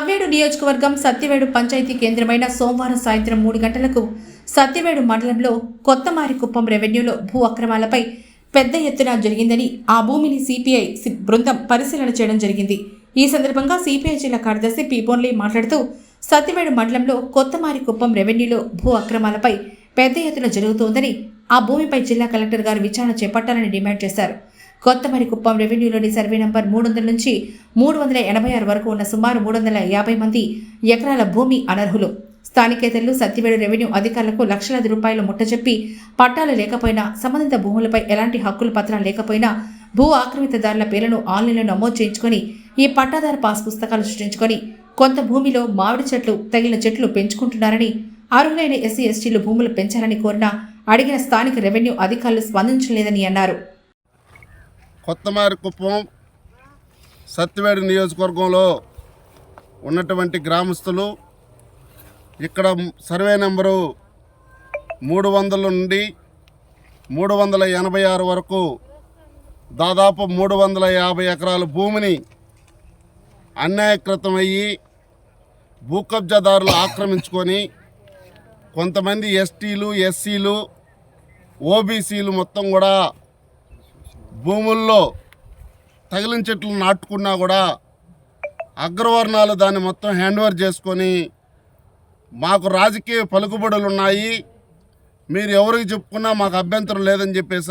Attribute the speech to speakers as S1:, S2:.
S1: సవ్వేడు నియోజకవర్గం సత్యవేడు పంచాయతీ కేంద్రమైన సోమవారం సాయంత్రం మూడు గంటలకు సత్యవేడు మండలంలో కొత్తమారికుప్పం రెవెన్యూలో భూ అక్రమాలపై పెద్ద ఎత్తున జరిగిందని ఆ భూమిని సిపిఐ బృందం పరిశీలన చేయడం జరిగింది. ఈ సందర్భంగా సిపిఐ జిల్లా కార్యదర్శి పి. మాట్లాడుతూ సత్యవేడు మండలంలో కొత్తమారికుప్పం రెవెన్యూలో భూ అక్రమాలపై పెద్ద ఎత్తున జరుగుతోందని ఆ భూమిపై జిల్లా కలెక్టర్ గారు విచారణ చేపట్టాలని డిమాండ్ చేశారు. కొత్తమరికుప్పం రెవెన్యూలోని సర్వే నంబర్ మూడు వందల నుంచి మూడు వందల ఎనభై ఆరు వరకు ఉన్న సుమారు మూడు వందల యాభై మంది ఎకరాల భూమి అనర్హులు. స్థానికేతరులు సత్యవేడు రెవెన్యూ అధికారులకు లక్షలాది రూపాయలు ముట్టచెప్పి పట్టాలు లేకపోయినా సంబంధిత భూములపై ఎలాంటి హక్కుల పత్రాలు లేకపోయినా భూ ఆక్రమితదారుల పేర్లను ఆన్లైన్లో నమోదు చేయించుకొని ఈ పట్టాదారు పాస్ పుస్తకాలు సృష్టించుకొని కొంత భూమిలో మామిడి చెట్లు తగిన చెట్లు పెంచుకుంటున్నారని అర్హులైన ఎస్సీ ఎస్టీలు భూములు పెంచాలని కోరినా అడిగిన స్థానిక రెవెన్యూ అధికారులు స్పందించలేదని అన్నారు.
S2: కొత్తమారి కుప్పం సత్యవేడు నియోజకవర్గంలో ఉన్నటువంటి గ్రామస్తులు ఇక్కడ సర్వే నెంబరు మూడు వందల నుండి మూడు వందల ఎనభై ఆరు వరకు దాదాపు మూడు వందల యాభై ఎకరాల భూమిని అన్యాయకృతమయ్యి భూ కబ్జాదారులు ఆక్రమించుకొని కొంతమంది ఎస్టీలు ఎస్సీలు ఓబీసీలు మొత్తం కూడా భూముల్లో తగిలిన చెట్లు నాటుకున్నా కూడా అగ్రవర్ణాలు దాన్ని మొత్తం హ్యాండ్ ఓవర్ చేసుకొని మాకు రాజకీయ పలుకుబడులు ఉన్నాయి. మీరు ఎవరికి చెప్పుకున్నా మాకు అభ్యంతరం లేదని చెప్పేసి